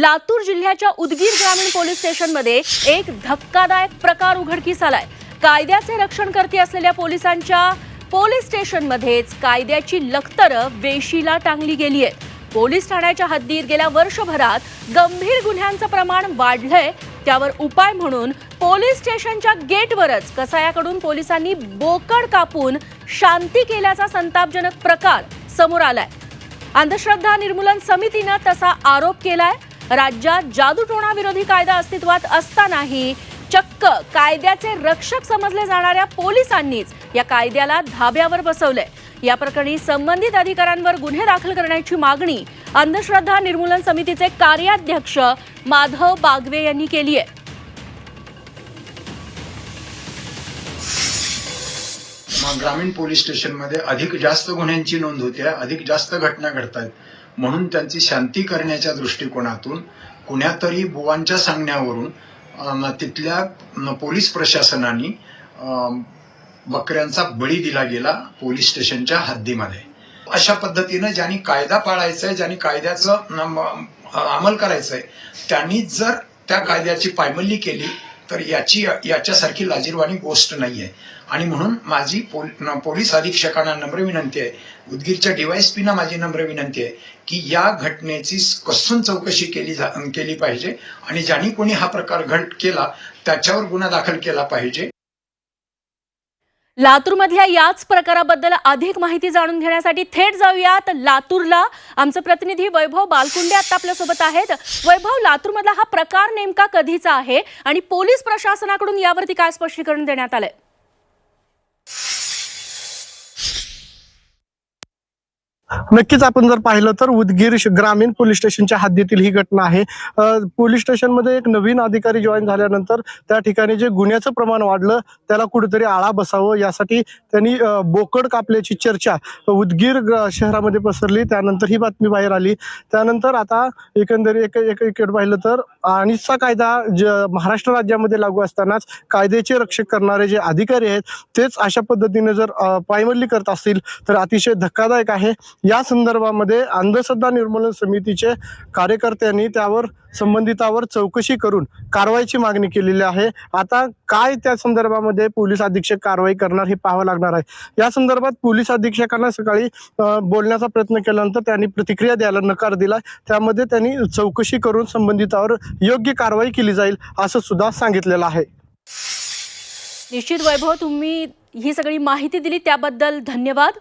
लातूर जिल्ह्याच्या उदगीर ग्रामीण पोलीस स्टेशनमध्ये एक धक्कादायक प्रकार उघडकीस आलाय. कायद्याचे रक्षण करते असलेल्या पोलिसांच्या पोलीस स्टेशनमध्येच कायद्याची लखतरं वेशीला टांगली गेली आहे पोलीस ठाण्याच्या हद्दीत गेल्या वर्षभरात गंभीर गुन्ह्यांचं प्रमाण वाढलंय. त्यावर उपाय म्हणून पोलीस स्टेशनच्या गेटवरच कसायाकडून पोलिसांनी बोकड कापून शांती केल्याचा संतापजनक प्रकार समोर आलाय. अंधश्रद्धा निर्मूलन समितीनं तसा आरोप केलाय. राज्यात जादूटोणा विरोधी कायदा अस्तित्वात असतानाही चक्क कायद्याचे रक्षक समजले जाणाऱ्या पोलिसांनीच या कायद्याला धाब्यावर बसवलंय. या प्रकरणी संबंधित अधिकाऱ्यांवर गुन्हे दाखल करण्याची मागणी अंधश्रद्धा निर्मूलन समितीचे कार्याध्यक्ष माधव बागवे यांनी केली आहे. ग्रामीण पोलीस स्टेशनमध्ये अधिक जास्त गुन्ह्यांची नोंद होते अधिक जास्त घटना घडतात. म्हणून त्यांची शांती करण्याच्या दृष्टिकोनातून कुण्यातरी बुवांच्या सांगण्यावरून तिथल्या पोलीस प्रशासनाने बकऱ्यांचा बळी दिला गेला पोलीस स्टेशनच्या हद्दीमध्ये. अशा पद्धतीनं ज्यांनी कायदा पाळायचा आहे ज्यांनी कायद्याचं अंमल करायचं आहे त्यांनी जर त्या कायद्याची पायमल्ली केली तर याची याच्यासारखी लाजीरवाणी गोष्ट नाही आहे आणि म्हणून माझी पोल, पोलीस अधीक्षकांना नम्र विनंती आहे उदगीरच्या डीवायएसपीना माझी नम्र विनंती आहे की या घटनेची कसून चौकशी केली जा केली पाहिजे आणि ज्यांनी कोणी हा प्रकार घट केला त्याच्यावर गुन्हा दाखल केला पाहिजे. लातूरमधल्या याच प्रकाराबद्दल अधिक माहिती जाणून घेण्यासाठी थेट जाऊयात लातूरला. आमचे प्रतिनिधी वैभव बालकुंडे आता आपल्यासोबत आहेत. वैभव लातूरमधला हा प्रकार नेमका कधीचा आहे आणि पोलीस प्रशासनाकडून यावरती काय स्पष्टीकरण देण्यात आलंय? नक्कीच आपण जर पाहिलं तर उदगीर ग्रामीण पोलीस स्टेशनच्या हद्दीतील ही घटना आहे. पोलीस स्टेशनमध्ये एक नवीन अधिकारी जॉईन झाल्यानंतर त्या ठिकाणी जे गुन्ह्याचं प्रमाण वाढलं त्याला कुठेतरी आळा बसावं यासाठी त्यांनी बोकड कापल्याची चर्चा उदगीर शहरामध्ये पसरली. त्यानंतर ही बातमी बाहेर आली. त्यानंतर आता एकंदरीत एक एक इकडे पाहिलं तर अनिसचा कायदा ज महाराष्ट्र राज्यामध्ये लागू असतानाच कायद्याचे रक्षक करणारे जे अधिकारी आहेत तेच अशा पद्धतीने जर पायमल्ली करत असतील तर अतिशय धक्कादायक आहे. या संदर्भामध्ये अंधश्रद्धा निर्मूलन समितीचे कार्यकर्त्यांनी त्यावर संबंधितावर चौकशी करून कारवाईची मागणी केलेली आहे. आता काय त्या संदर्भामध्ये पोलीस अधीक्षक कारवाई करणार हे पाहावं लागणार आहे. या संदर्भात पोलीस अधीक्षकांना सकाळी बोलण्याचा प्रयत्न केल्यानंतर त्यांनी प्रतिक्रिया द्यायला नकार दिला त्यामध्ये त्यांनी चौकशी करून संबंधितावर योग्य कारवाई केली जाईल असं सुद्धा सांगितलेलं आहे. निश्चित वैभव तुम्ही ही सगळी माहिती दिली त्याबद्दल धन्यवाद.